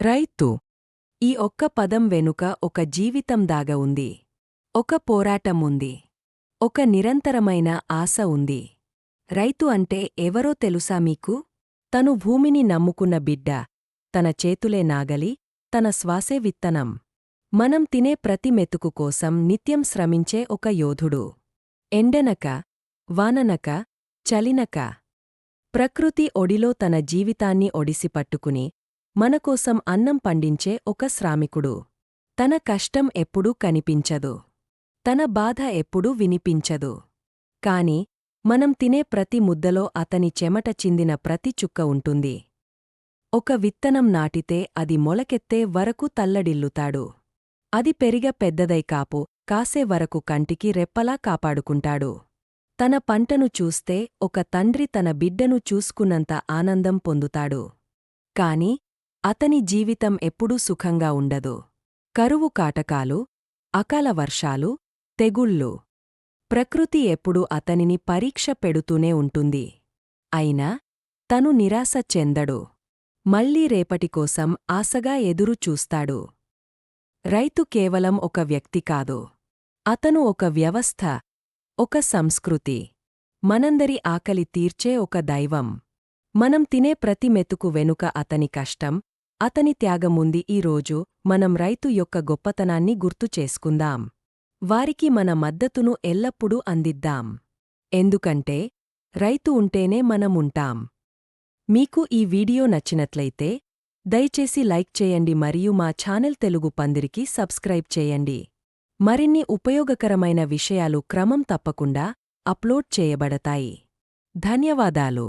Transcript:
రైతు ఈ ఒక్క పదం వెనుక ఒక జీవితం దాగ ఉంది. ఒక పోరాటం ఉంది. ఒక నిరంతరమైన ఆశ ఉంది. రైతు అంటే ఎవరో తెలుసా మీకు? తను భూమిని నమ్ముకున్న బిడ్డ తన చేతులే నాగలి తన శ్వాసే విత్తనం. మనం తినే ప్రతి మెతుకు కోసం నిత్యం శ్రమించే ఒక యోధుడు. ఎండనక వాననక చలినక. ప్రకృతి ఒడిలో తన జీవితాన్ని ఒడిసిపట్టుకుని మనకోసం అన్నం పండించే ఒక శ్రామికుడు. తన కష్టం ఎప్పుడూ కనిపించదు. తన బాధ ఎప్పుడూ వినిపించదు. కాని మనం తినే ప్రతి ముద్దలో అతని చెమట చిందిన ప్రతి చుక్క ఉంటుంది. ఒక విత్తనం నాటితే అది మొలకెత్తే వరకు తల్లడిల్లుతాడు. అది పెరిగ పెద్దదై కాపు కాసే వరకు కంటికి రెప్పలా కాపాడుకుంటాడు. తన పంటను చూస్తే ఒక తండ్రి తన బిడ్డను చూసుకున్నంత ఆనందం పొందుతాడు. కాని అతని జీవితం ఎప్పుడూ సుఖంగా ఉండదు. కరువు కాటకాలు అకాల వర్షాలు తెగుళ్ళు. ప్రకృతి ఎప్పుడూ అతనిని పరీక్ష పెడుతూనే ఉంటుంది. అయినా తను నిరాశ చెందడు. మళ్ళీ రేపటికోసం ఆశగా ఎదురుచూస్తాడు రైతు కేవలం ఒక వ్యక్తి కాదు. అతను ఒక వ్యవస్థ ఒక సంస్కృతి. మనందరి ఆకలి తీర్చే ఒక దైవం. మనం తినే ప్రతి మెతుకు వెనుక అతని కష్టం అతని త్యాగముంది ఈరోజు మనం రైతు యొక్క గొప్పతనాన్ని గుర్తు చేసుకుందాం. వారికి మన మద్దతును ఎల్లప్పుడూ అందిద్దాం. ఎందుకంటే రైతు ఉంటేనే మనముంటాం మీకు ఈ వీడియో నచ్చినట్లయితే దయచేసి లైక్ చేయండి మరియు మా ఛానల్ తెలుగు పందిరికి సబ్స్క్రైబ్ చేయండి. మరిన్ని ఉపయోగకరమైన విషయాలు క్రమం తప్పకుండా అప్లోడ్ చేయబడతాయి. ధన్యవాదాలు.